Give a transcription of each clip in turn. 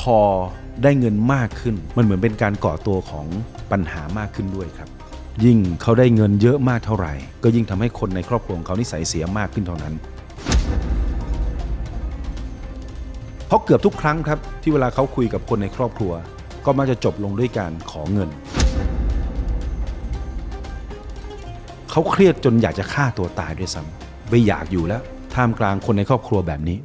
พอได้เงินมากขึ้น มันเหมือนเป็นการก่อตัวของปัญหามากขึ้นด้วยครับ ยิ่งเขาได้เงินเยอะมากเท่าไหร่ ก็ยิ่งทำให้คนในครอบครัวของเขานิสัยเสียมากขึ้นเท่านั้นเพราะเกือบทุกครั้งครับ ที่เวลาเขาคุยกับคนในครอบครัว ก็มักจะจบลงด้วยการขอเงิน เขาเครียดจนอยากจะฆ่าตัวตายด้วยซ้ำไม่อยากอยู่แล้วท่ามกลางคนในครอบครัวแบบนี้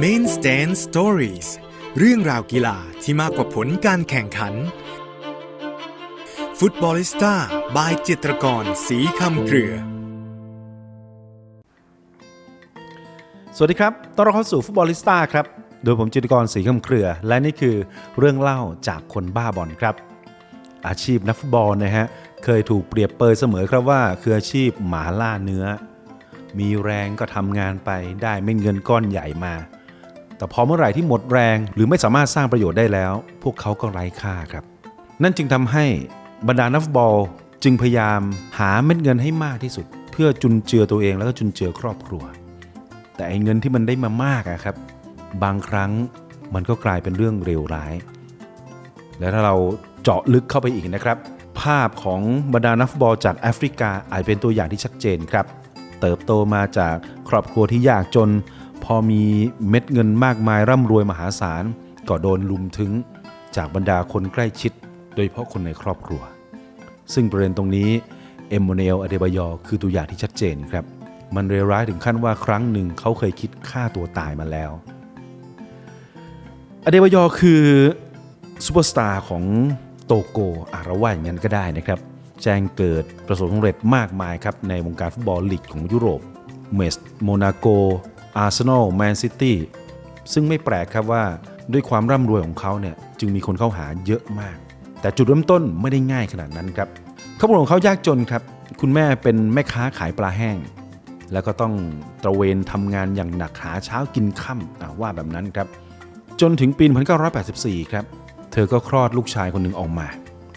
Main Stand Stories เรื่องราวกีฬาที่มากกว่าผลการแข่งขัน ฟุตบอลิสต้าบายจิตรกรสีคำเครือ สวัสดีครับ ต้อนรับเข้าสู่ฟุตบอลิสต้าครับ โดยผมจิตรกรศรีคำเครือ และนี่คือเรื่องเล่าจากคนบ้าบอลครับ อาชีพนักฟุตบอลนะฮะ เคยถูกเปรียบเปยเสมอครับว่า คืออาชีพหมาล่าเนื้อ มีแรงก็ทำงานไปได้ไม่เงินก้อนใหญ่มา แต่พอเมื่อไหร่ที่หมดแรง หรือไม่สามารถสร้างประโยชน์ได้แล้ว พวกเขาก็ไร้ค่าครับ นั่นจึงทำให้บรรดานักฟุตบอลจึงพยายามหาเม็ดเงินให้มากที่สุด เพื่อจุนเจือตัวเองแล้วก็จุนเจือครอบครัว แต่ไอ้เงินที่มันได้มามากอะครับ บางครั้งมันก็กลายเป็นเรื่องเลวร้าย และถ้าเราเจาะลึกเข้าไปอีกนะครับ ภาพของบรรดานักฟุตบอลจากแอฟริกาอาจเป็นตัวอย่างที่ชัดเจนครับ เติบโตมาจากครอบครัวที่ยากจน อมีเม็ดเงินมากมายร่ำรวยมหาศาลก็โดนลุมถึงจากบรรดาคนใกล้ชิด โดยเฉพาะคนในครอบครัว ซึ่งประเด็นตรงนี้เอมโมเนลอเดบายอคือตัวอย่างที่ชัดเจนครับ มันเลวร้ายถึงขั้นว่าครั้งหนึ่งเขาเคยคิดฆ่าตัวตายมาแล้วอเดบายอคือซูเปอร์สตาร์ของโตโกอาระว่าอย่างนั้นก็ได้นะครับ แจ้งเกิดประสบความสำเร็จมากมายครับในวงการฟุตบอลลีกของยุโรปเมสโมนาโก อาร์เซนอลแมนซิตี้ซึ่งไม่แปลกครับว่าด้วยความร่ำรวยของเขาเนี่ยจึงมีคนเข้าหาเยอะมาก แต่จุดเริ่มต้นไม่ได้ง่ายขนาดนั้นครับครอบครัวของเขายากจนครับ คุณแม่เป็นแม่ค้าขายปลาแห้ง แล้วก็ต้องตระเวนทำงานอย่างหนักหาเช้ากินค่ำอะว่าแบบนั้นครับ จนถึงปี 1984 ครับ เธอก็คลอดลูกชายคนหนึ่งออกมา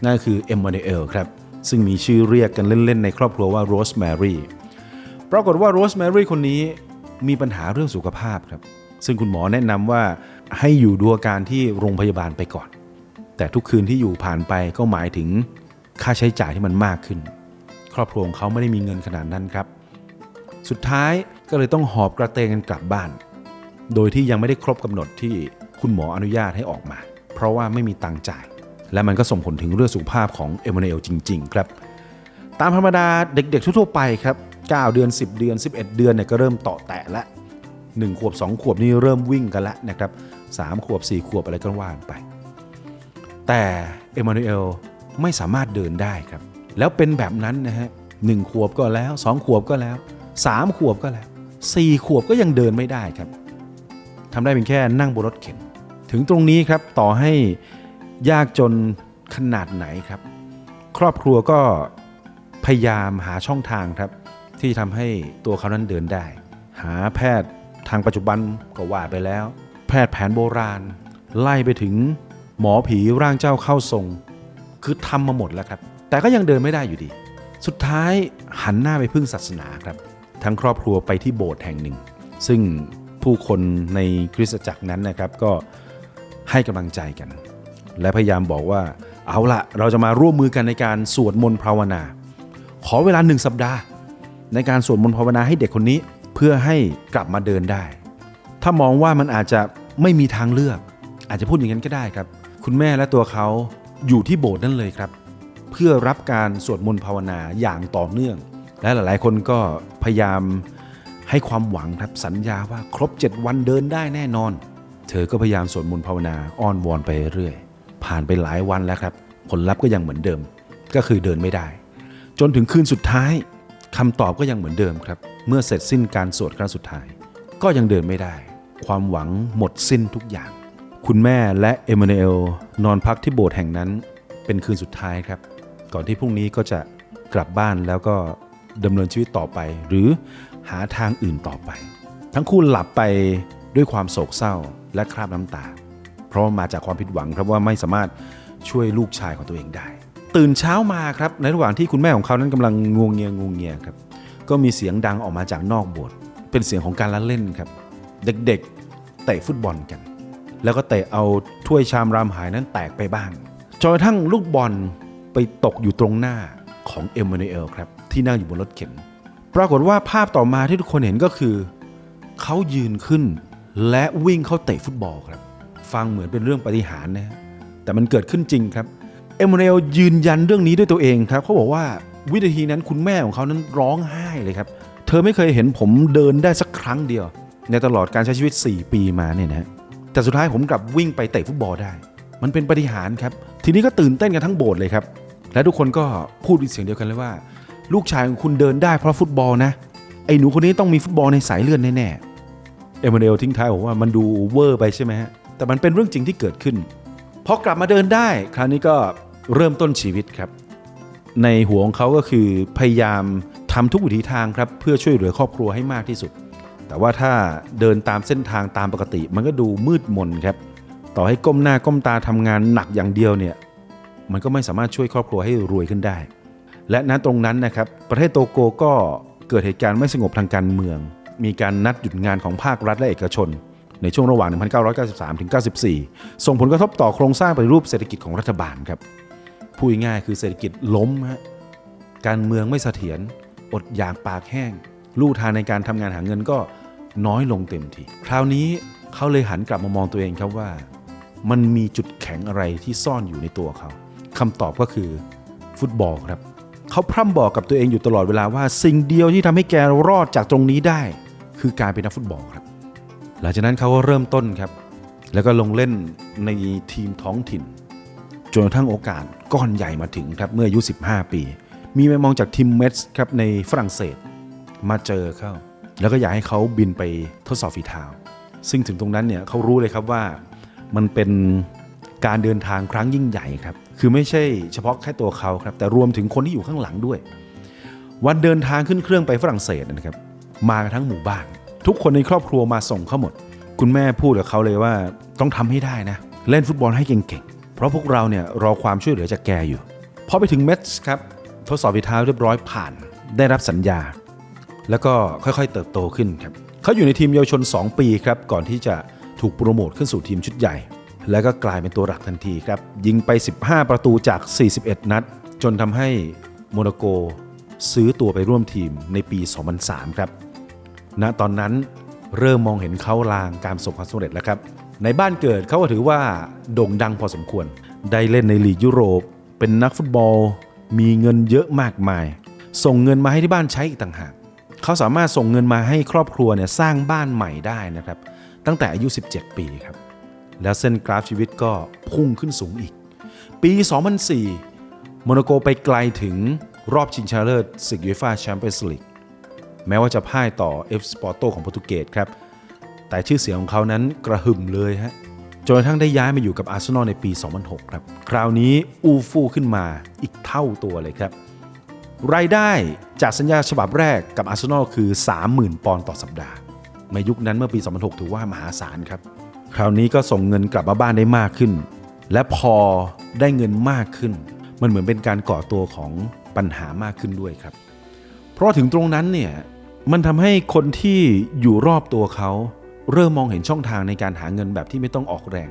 นั่นคือเอมมานูเอลครับ ซึ่งมีชื่อเรียกกันเล่น ๆ ในครอบครัวว่าโรสแมรี่ปรากฏว่าโรสแมรี่คนนี้ มีปัญหาเรื่องสุขภาพครับ ซึ่งคุณหมอแนะนำว่าให้อยู่ดูอาการที่โรงพยาบาลไปก่อน แต่ทุกคืนที่อยู่ผ่านไปก็หมายถึงค่าใช้จ่ายที่มันมากขึ้น ครอบครัวของเขาไม่ได้มีเงินขนาดนั้นครับ สุดท้ายก็เลยต้องหอบกระเตงกันกลับบ้าน โดยที่ยังไม่ได้ครบกำหนดที่คุณหมออนุญาตให้ออกมา เพราะว่าไม่มีตังค์จ่าย และมันก็ส่งผลถึงเรื่องสุขภาพของเอม a นเอลจริง ๆ ครับ ตามธรรมดาเด็กๆทั่วๆไปครับ 9 เดือน 10 เดือน 11 เดือนเนี่ยก็เริ่มต่อแตะละ1ขวบ 2 ขวบนี่เริ่มวิ่งกันแล้วนะครับ3ขวบ 4 ขวบอะไรก็ว่านไป แต่เอม a น u เอลไม่สามารถเดินได้ครับ แล้วเป็นแบบนั้นนะฮะหนึ่งขวบก็แล้ว 2 ขวบก็แล้ว 3 ขวบก็แล้ว 4 ขวบก็ยังเดินไม่ได้ครับทำได้เป็นแค่นั่งบนรถเข็น ถึงตรงนี้ครับต่อให้ยากจนขนาดไหนครับ ครอบครัวก็พยายามหาช่องทางครับ ที่ทำให้ตัวเขานั้นเดินได้ หาแพทย์ทางปัจจุบันก็ว่าไปแล้ว แพทย์แผนโบราณ ไล่ไปถึง หมอผีร่างเจ้าเข้าทรง คือทำมาหมดแล้วครับ แต่ก็ยังเดินไม่ได้อยู่ดี สุดท้ายหันหน้าไปพึ่งศาสนาครับ ทั้งครอบครัวไปที่โบสถ์แห่งหนึ่ง ซึ่งผู้คนในคริสตจักรนั้นนะครับก็ให้กำลังใจกัน และพยายามบอกว่าเอาละเราจะมาร่วมมือกันในการสวดมนต์ภาวนา ขอเวลาหนึ่งสัปดาห์ ในการสวดมนต์ภาวนาให้เด็กคนนี้เพื่อให้กลับมาเดินได้ ถ้ามองว่ามันอาจจะไม่มีทางเลือก อาจจะพูดอย่างนั้นก็ได้ครับ คุณแม่และตัวเขาอยู่ที่โบสถ์นั่นเลยครับ เพื่อรับการสวดมนต์ภาวนาอย่างต่อเนื่อง และหลาย ๆ คนก็พยายามให้ความหวังครับสัญญาว่าครบ 7 วันเดินได้แน่นอน เธอก็พยายามสวดมนต์ภาวนาอ้อนวอนไปเรื่อย ผ่านไปหลายวันแล้วครับ ผลลัพธ์ก็ยังเหมือนเดิม ก็คือเดินไม่ได้ จนถึงคืนสุดท้าย คำตอบก็ยังเหมือนเดิมครับ เมื่อเสร็จสิ้นการสวดครั้งสุดท้าย ก็ยังเดินไม่ได้ ความหวังหมดสิ้นทุกอย่าง คุณแม่และเอม a น u เอลนอนพักที่โบสถ์แห่งนั้น เป็นคืนสุดท้ายครับ ก่อนที่พรุ่งนี้ก็จะกลับบ้านแล้วก็ดำเนินชีวิตต่อไป หรือหาทางอื่นต่อไป ทั้งคู่หลับไปด้วยความโศกเศร้าและคราบน้ำตา เพราะมาจากความผิดหวังครับว่าไม่สามารถช่วยลูกชายของตัวเองได้ ตื่นเช้ามาครับในระหว่างที่คุณแม่ของเขานั้นกำลังงวงเงียงวงเงียครับก็มีเสียงดังออกมาจากนอกโบสถ์เป็นเสียงของการละเล่นครับ เด็กๆเตะฟุตบอลกัน แล้วก็เตะเอาถ้วยชามรามหายนั้นแตกไปบ้างจนกระทั่งลูกบอลไปตกอยู่ตรงหน้าของเอมมานูเอลครับที่นั่งอยู่บนรถเข็น ปรากฏว่าภาพต่อมาที่ทุกคนเห็นก็คือ เขายืนขึ้น และวิ่งเข้าเตะฟุตบอลครับ ฟังเหมือนเป็นเรื่องปฏิหารนะแต่มันเกิดขึ้นจริงครับ เอมมานูเอลยืนยันเรื่องนี้ด้วยตัวเองครับเขาบอกว่าวินาทีนั้นคุณแม่ของเขานั้นร้องไห้เลยครับ เธอไม่เคยเห็นผมเดินได้สักครั้งเดียว ในตลอดการใช้ชีวิต 4 ปีมาเนี่ยนะแต่สุดท้ายผมกลับวิ่งไปเตะฟุตบอลได้ มันเป็นปฏิหารครับ ทีนี้ก็ตื่นเต้นกันทั้งโบสถ์เลยครับ และทุกคนก็พูดเป็นเสียงเดียวกันเลยว่า ลูกชายของคุณเดินได้เพราะฟุตบอลนะไอ้หนูคนนี้ต้องมีฟุตบอลในสายเลือดแน่ๆเอมมานูเอลทิ้งท้ายบอกว่ามันดูเวอร์ไปใช่ไหมฮะแต่มันเป็นเรื่องจริงที่เกิดขึ้นพอกลับมาเดินได้ คราวนี้ก็ เริ่มต้นชีวิตครับ ในหัวของเขาก็คือพยายามทำทุกวิถีทางครับเพื่อช่วยเหลือครอบครัวให้มากที่สุด แต่ว่าถ้าเดินตามเส้นทางตามปกติ มันก็ดูมืดมนครับ ต่อให้ก้มหน้าก้มตาทำงานหนักอย่างเดียวเนี่ยมันก็ไม่สามารถช่วยครอบครัวให้รวยขึ้นได้ และณตรงนั้นนะครับประเทศโตโกก็เกิดเหตุการณ์ไม่สงบทางการเมือง มีการนัดหยุดงานของภาครัฐและเอกชน ในช่วงระหว่าง 1993 ถึง 94 ส่งผลกระทบต่อโครงสร้างปฏิรูปเศรษฐกิจของรัฐบาลครับ พูดง่ายคือเศรษฐกิจล้มฮะการเมืองไม่เสถียรอดอยากปากแห้ง ลู่ทางในการทำงานหาเงินก็น้อยลงเต็มทีคราวนี้เขาเลยหันกลับมามองตัวเองครับว่า มันมีจุดแข็งอะไรที่ซ่อนอยู่ในตัวเขาคำตอบก็คือฟุตบอลครับเขาพร่ำบอกกับตัวเองอยู่ตลอดเวลาว่า สิ่งเดียวที่ทำให้แกรอดจากตรงนี้ได้ คือการเป็นนักฟุตบอลครับ หลังจากนั้นเขาก็เริ่มต้นครับ แล้วก็ลงเล่นในทีมท้องถิ่น จนกระทั่งโอกาสก้อนใหญ่มาถึงครับเมื่ออายุ 15 ปี มีแมมองจากทีมเมสครับในฝรั่งเศสมาเจอเข้า แล้วก็อยากให้เขาบินไปทดสอบฝีเท้า ซึ่งถึงตรงนั้นเนี่ยเขารู้เลยครับว่ามันเป็นการเดินทางครั้งยิ่งใหญ่ครับ คือไม่ใช่เฉพาะแค่ตัวเขาครับ แต่รวมถึงคนที่อยู่ข้างหลังด้วย วันเดินทางขึ้นเครื่องไปฝรั่งเศสนะครับ มากันทั้งหมู่บ้าน ทุกคนในครอบครัวมาส่งเขาหมด คุณแม่พูดกับเขาเลยว่าต้องทำให้ได้นะ เล่นฟุตบอลให้เก่ง เพราะพวกเราเนี่ยรอความช่วยเหลือจากแกอยู่ พอไปถึงเมสครับทดสอบฝีเท้าเรียบร้อยผ่าน ได้รับสัญญา แล้วก็ค่อยๆเติบโตขึ้นครับเขาอยู่ในทีมเยาวชน 2 ปีครับก่อนที่จะถูกโปรโมทขึ้นสู่ทีมชุดใหญ่ แล้วก็กลายเป็นตัวหลักทันทีครับยิงไป 15 ประตูจาก 41 นัด จนทำให้โมนาโกซื้อตัวไปร่วมทีมในปี 2003 ครับณตอนนั้นเริ่มมองเห็นเขาลางการประสบความสำเร็จแล้วครับ ในบ้านเกิดเขาก็ถือว่าโด่งดังพอสมควร ได้เล่นในลีกยุโรป เป็นนักฟุตบอล มีเงินเยอะมากมาย ส่งเงินมาให้ที่บ้านใช้อีกต่างหากเขาสามารถส่งเงินมาให้ครอบครัวเนี่ยสร้างบ้านใหม่ได้นะครับ ตั้งแต่อายุ 17 ปีครับ แล้วเส้นกราฟชีวิตก็พุ่งขึ้นสูงอีก ปี 2004 โมนาโกไปไกลถึงรอบชิงชนะเลิศศึกยูฟ่าแชมเปี้ยนส์ลีกแม้ว่าจะพ่ายต่อ F s p o r t o ของโปรตุเกสครับ แต่ชื่อเสียงของเขานั้นกระหึ่มเลยฮะจนกระทั่งได้ย้ายมาอยู่กับอาร์เซนอลในปี 2006 ครับ คราวนี้อูฟู่ขึ้นมาอีกเท่าตัวเลยครับ รายได้จากสัญญาฉบับแรกกับอาร์เซนอลคือ 30,000 ปอนด์ต่อสัปดาห์ในยุคนั้นเมื่อปี 2006 ถือว่ามหาศาลครับ คราวนี้ก็ส่งเงินกลับมาบ้านได้มากขึ้น และพอได้เงินมากขึ้น มันเหมือนเป็นการก่อตัวของปัญหามากขึ้นด้วยครับ เพราะถึงตรงนั้นเนี่ยมันทำให้คนที่อยู่รอบตัวเขา เริ่มมองเห็นช่องทางในการหาเงินแบบที่ไม่ต้องออกแรง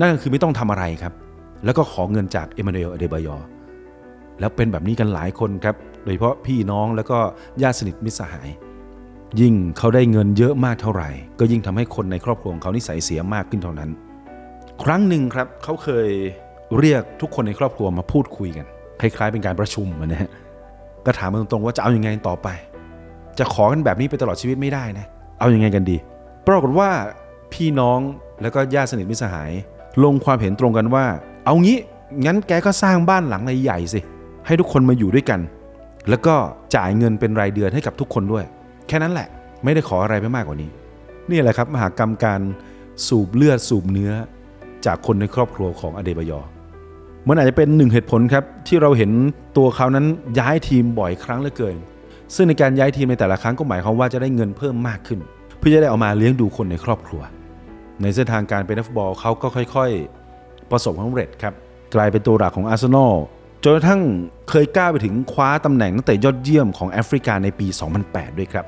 นั่นก็คือไม่ต้องทำอะไรครับ แล้วก็ขอเงินจากเอมานูเอลอเดบายอร์แล้วเป็นแบบนี้กันหลายคนครับ โดยเฉพาะพี่น้องแล้วก็ญาติสนิทมิตรสหาย ยิ่งเขาได้เงินเยอะมากเท่าไหร่ ก็ยิ่งทำให้คนในครอบครัวของเขานิสัยเสียมากขึ้นเท่านั้น ครั้งหนึ่งครับเขาเคยเรียกทุกคนในครอบครัวมาพูดคุยกัน คล้ายๆ เป็นการประชุมนะฮะก็ถามตรงๆว่าจะเอาอยัางไงต่อไป จะขอกันแบบนี้ไปตลอดชีวิตไม่ได้นะ เอาอยัางไงกันดี ปรากฏว่าพี่น้องแล้วก็ญาติสนิทมิสหาย ลงความเห็นตรงกันว่า เอางี้งั้นแกก็สร้างบ้านหลังใหญ่ๆสิ ให้ทุกคนมาอยู่ด้วยกัน แล้วก็จ่ายเงินเป็นรายเดือนให้กับทุกคนด้วย แค่นั้นแหละ ไม่ได้ขออะไรไปมากกว่านี้ นี่แหละครับมหากรรมการสูบเลือดสูบเนื้อ จากคนในครอบครัวของอเดบยอร์มันอาจจะเป็นหนึ่งเหตุผลครับที่เราเห็นตัวเขานั้นย้ายทีมบ่อยครั้งเหลือเกิน ซึ่งในการย้ายทีมในแต่ละครั้งก็หมายความว่าจะได้เงินเพิ่มมากขึ้น พื่อจะได้เอามาเลี้ยงดูคนในครอบครัว ในเส้นทางการเป็นนักฟุตบอลเขาก็ค่อยๆ ประสบความสำเร็จครับกลายเป็นตัวหลักของอาร์เซนอลจนกระทั่งเคยก้าวไปถึงคว้าตำแหน่งนักเตะยอดเยี่ยมของแอฟริกาในปี 2008 ด้วยครับ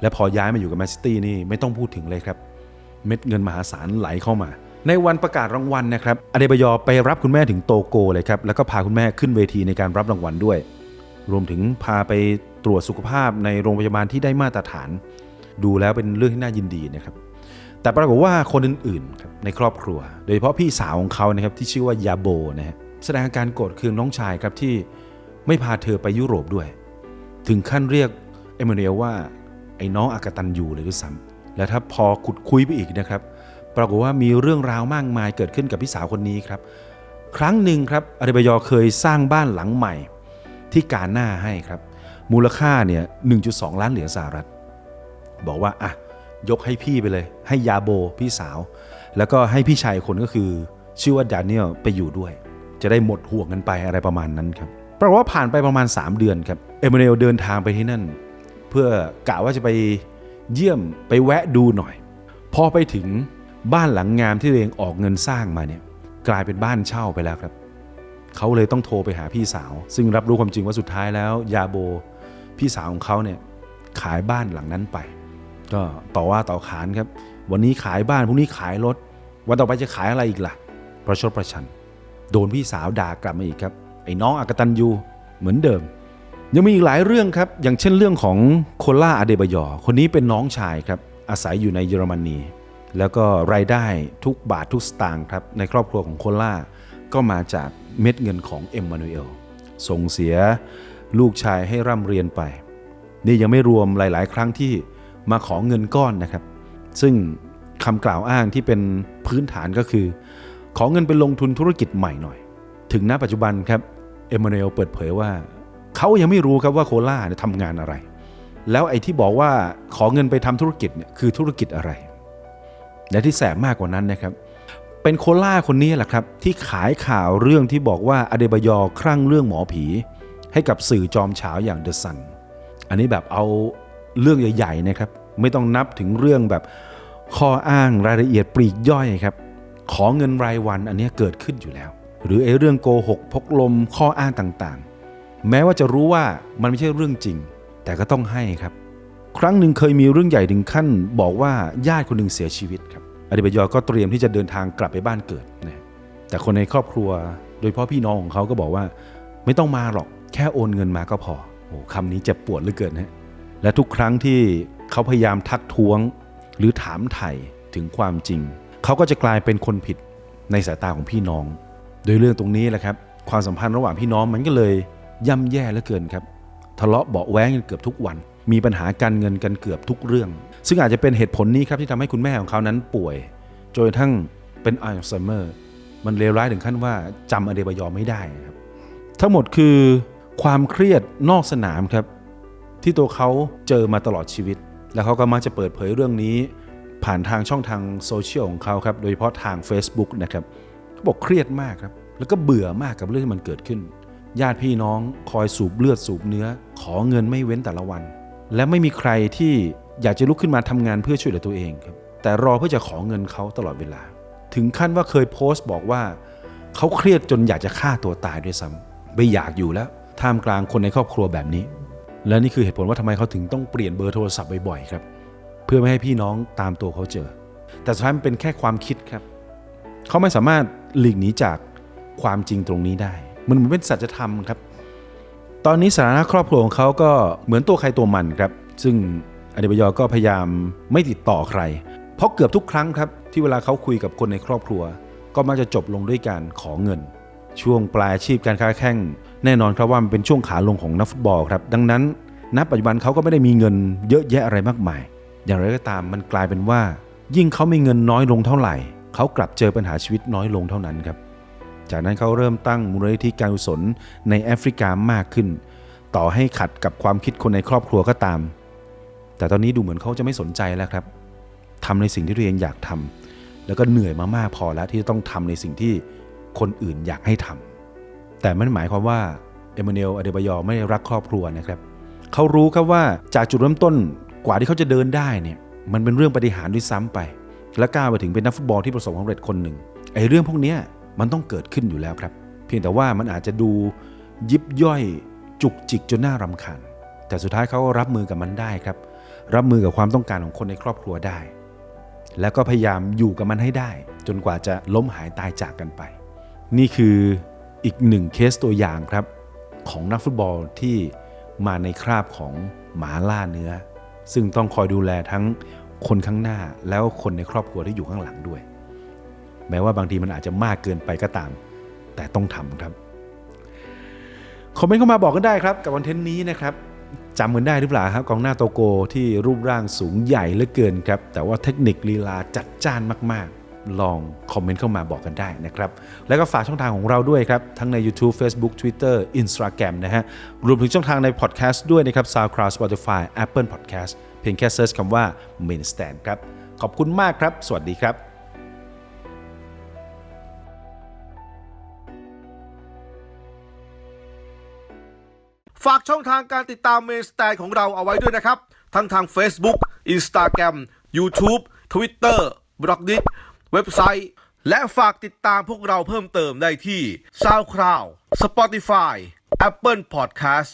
และพอย้ายมาอยู่กับแมนซิตี้นี่ไม่ต้องพูดถึงเลยครับ เม็ดเงินมหาศาลไหลเข้ามา ในวันประกาศรางวัลนะครับอเดบยอไปรับคุณแม่ถึงโตโกเลยครับแล้วก็พาคุณแม่ขึ้นเวทีในการรับรางวัลด้วย รวมถึงพาไปตรวจสุขภาพในโรงพยาบาลที่ได้มาตรฐาน ดูแล้วเป็นเรื่องที่น่ายินดีนะครับแต่ปรากฏว่าคนอื่นๆครับในครอบครัว โดยเฉพาะพี่สาวของเขานะครับที่ชื่อว่ายาโบนะฮะแสดงอาการโกรธเคืองน้องชายครับที่ไม่พาเธอไปยุโรปด้วย ถึงขั้นเรียกเอมานูเอลว่าไอ้น้องอากตันยูเลยด้วยซ้ำและถ้าพอขุดคุยไปอีกนะครับ ปรากฏว่ามีเรื่องราวมากมายเกิดขึ้นกับพี่สาวคนนี้ครับ ครั้งหนึ่งครับอาเดบยอเคยสร้างบ้านหลังใหม่ที่การหน้าให้ครับ มูลค่าเนี่ย 1.2 ล้านเหรียญสหรัฐ บอกว่าอะยกให้พี่ไปเลย ให้ยาโบพี่สาว แล้วก็ให้พี่ชายคนก็คือ ชื่อว่าดานิเอลไปอยู่ด้วย จะได้หมดห่วงกันไปอะไรประมาณนั้นครับปรากฏว่าผ่านไปประมาณ 3 เดือนครับเอเมเนลเดินทางไปที่นั่น เพื่อกะว่าจะไปเยี่ยมไปแวะดูหน่อย พอไปถึงบ้านหลังงามที่ตัวเองออกเงินสร้างมาเนี่ยกลายเป็นบ้านเช่าไปแล้วครับเขาเลยต้องโทรไปหาพี่สาว ซึ่งรับรู้ความจริงว่าสุดท้ายแล้ว ยาโบ พี่สาวของเขาเนี่ยขายบ้านหลังนั้นไป ก็ต่อว่าต่อขานครับ วันนี้ขายบ้านพรุ่งนี้ขายรถ วันต่อไปจะขายอะไรอีกล่ะ ประชดประชัน โดนพี่สาวด่ากลับมาอีกครับ ไอ้น้องอากตันยูเหมือนเดิม ยังมีอีกหลายเรื่องครับ อย่างเช่นเรื่องของโคล่าอเดบยอ คนนี้เป็นน้องชายครับ อาศัยอยู่ในเยอรมนี แล้วก็รายได้ทุกบาททุกสตางค์ครับ ในครอบครัวของโคล่า ก็มาจากเม็ดเงินของเอ็มมานูเอล ส่งเสียลูกชายให้ร่ำเรียนไป นี่ยังไม่รวมหลาย ๆ ครั้งที่ มาขอเงินก้อนนะครับ ซึ่งคำกล่าวอ้างที่เป็นพื้นฐานก็คือ ขอเงินไปลงทุนธุรกิจใหม่หน่อย ถึงณปัจจุบันครับเอมมานูเอลเปิดเผยว่า เขายังไม่รู้ครับว่าโคล่าทำงานอะไร แล้วไอ้ที่บอกว่าขอเงินไปทำธุรกิจเนี่ยคือธุรกิจอะไร และที่แสบมากกว่านั้นนะครับเป็นโคล่าคนนี้แหละครับที่ขายข่าวเรื่องที่บอกว่าอเดบยอครั่งเรื่องหมอผี ให้กับสื่อจอมเฉาอย่างเดอะซัน อันนี้แบบเอา เรื่องใหญ่ๆนะครับไม่ต้องนับถึงเรื่องแบบข้ออ้างรายละเอียดปลีกย่อยครับขอเงินรายวันอันนี้เกิดขึ้นอยู่แล้ว หรือไอ้เรื่องโกหกพกลมข้ออ้างต่างๆ แม้ว่าจะรู้ว่ามันไม่ใช่เรื่องจริง แต่ก็ต้องให้ครับ ครั้งหนึ่งเคยมีเรื่องใหญ่ถึงขั้น บอกว่าญาติคนหนึ่งเสียชีวิตครับอดีบยอก็เตรียมที่จะเดินทางกลับไปบ้านเกิดนะแต่คนในครอบครัว โดยเฉพาะพี่น้องของเขาก็บอกว่า ไม่ต้องมาหรอกแค่โอนเงินมาก็พอโอ้คำนี้เจ็บปวดเหลือเกินฮะ และทุกครั้งที่เขาพยายามทักท้วง หรือถามไถ่ถึงความจริง เขาก็จะกลายเป็นคนผิดในสายตาของพี่น้อง โดยเรื่องตรงนี้แหละครับ ความสัมพันธ์ระหว่างพี่น้องมันก็เลยย่ำแย่เหลือเกินครับทะเลาะเบาะแว้งกันเกือบทุกวัน มีปัญหาการเงินกันเกือบทุกเรื่อง ซึ่งอาจจะเป็นเหตุผลนี้ครับที่ทำให้คุณแม่ของเขานั้นป่วยจนทั่งเป็นอัลไซเมอร์ มันเลวร้ายถึงขั้นว่าจำอเดบยอไม่ได้ครับ ทั้งหมดคือความเครียดนอกสนามครับ ที่ตัวเขาเจอมาตลอดชีวิต แล้วเขาก็มักจะเปิดเผยเรื่องนี้ ผ่านทางช่องทางโซเชียลของเขาครับ โดยเฉพาะทาง Facebook นะครับเขาบอกเครียดมากครับ แล้วก็เบื่อมากกับเรื่องที่มันเกิดขึ้น ญาติพี่น้องคอยสูบเลือดสูบเนื้อ ขอเงินไม่เว้นแต่ละวัน และไม่มีใครที่อยากจะลุกขึ้นมาทำงานเพื่อช่วยเหลือตัวเองครับ แต่รอเพื่อจะขอเงินเขาตลอดเวลา ถึงขั้นว่าเคยโพสต์บอกว่าเขาเครียดจนอยากจะฆ่าตัวตายด้วยซ้ำไม่อยากอยู่แล้วท่ามกลางคนในครอบครัวแบบนี้ และนี่คือเหตุผลว่าทำไมเขาถึงต้องเปลี่ยนเบอร์โทรศัพท์บ่อยๆครับ เพื่อไม่ให้พี่น้องตามตัวเขาเจอ แต่สุดท้ายมันเป็นแค่ความคิดครับเขาไม่สามารถหลีกหนีจากความจริงตรงนี้ได้ มันเหมือนเป็นสัจธรรมครับ ตอนนี้สถานะครอบครัวของเขาก็เหมือนตัวใครตัวมันครับ ซึ่งอเดบยอก็พยายามไม่ติดต่อใคร เพราะเกือบทุกครั้งครับ ที่เวลาเขาคุยกับคนในครอบครัว ก็มักจะจบลงด้วยการขอเงิน ช่วงปลายอาชีพการค้าแข่ง แน่นอนครับว่ามันเป็นช่วงขาลงของนักฟุตบอลครับ ดังนั้นณปัจจุบันเขาก็ไม่ได้มีเงินเยอะแยะอะไรมากมาย อย่างไรก็ตามมันกลายเป็นว่า ยิ่งเขามีเงินน้อยลงเท่าไหร่ เขากลับเจอปัญหาชีวิตน้อยลงเท่านั้นครับ จากนั้นเขาเริ่มตั้งมูลนิธิการกุศลในแอฟริกามากขึ้น ต่อให้ขัดกับความคิดคนในครอบครัวก็ตาม แต่ตอนนี้ดูเหมือนเขาจะไม่สนใจแล้วครับทำในสิ่งที่ตัวเองอยากทำแล้วก็เหนื่อยมามากพอแล้วที่จะต้องทำในสิ่งที่คนอื่นอยากให้ทำ แต่ไม่หมายความว่าเอมมานูเอลอเดบายอไม่รักครอบครัวนะครับเขารู้ครับว่าจากจุดเริ่มต้นกว่าที่เขาจะเดินได้เนี่ยมันเป็นเรื่องปฏิหารด้วยซ้ำไป และก้าวไปถึงเป็นนักฟุตบอลที่ประสบความสำเร็จคนหนึ่งไอ้เรื่องพวกนี้มันต้องเกิดขึ้นอยู่แล้วครับ เพียงแต่ว่ามันอาจจะดูยิบย่อยจุกจิกจนน่ารำคาญแต่สุดท้ายเขาก็รับมือกับมันได้ครับ รับมือกับความต้องการของคนในครอบครัวได้ แล้วก็พยายามอยู่กับมันให้ได้ จนกว่าจะล้มหายตายจากกันไป นี่คือ อีกหนึ่งเคสตัวอย่างครับ ของนักฟุตบอลที่มาในคราบของหมาล่าเนื้อ ซึ่งต้องคอยดูแลทั้งคนข้างหน้าแล้วคนในครอบครัวที่อยู่ข้างหลังด้วย แม้ว่าบางทีมันอาจจะมากเกินไปก็ตาม แต่ต้องทำครับคอมเมนต์เข้ามาบอกกันได้ครับ กับคอนเทนต์นี้นะครับจำกันได้หรือเปล่าครับกองหน้าโตโกที่รูปร่างสูงใหญ่เหลือเกินครับแต่ว่าเทคนิคลีลาจัดจ้านมากๆ ลองคอมเมนต์เข้ามาบอกกันได้นะครับ แล้วก็ฝากช่องทางของเราด้วยครับ ทั้งใน YouTube Facebook Twitter Instagram นะฮะ รวมถึงช่องทางในพอดแคสต์ด้วยนะครับ SoundCloud Spotify Apple Podcast เพียงแค่เซิร์ชคำว่า Main Stand ครับ ขอบคุณมากครับ สวัสดีครับฝากช่องทางการติดตามเมนสแตนของเราเอาไว้ด้วยนะครับ ทั้งทาง Facebook Instagram YouTube Twitter b l o g d i t เว็บไซต์ และฝากติดตามพวกเราเพิ่มเติมได้ที่ SoundCloud Spotify Apple Podcast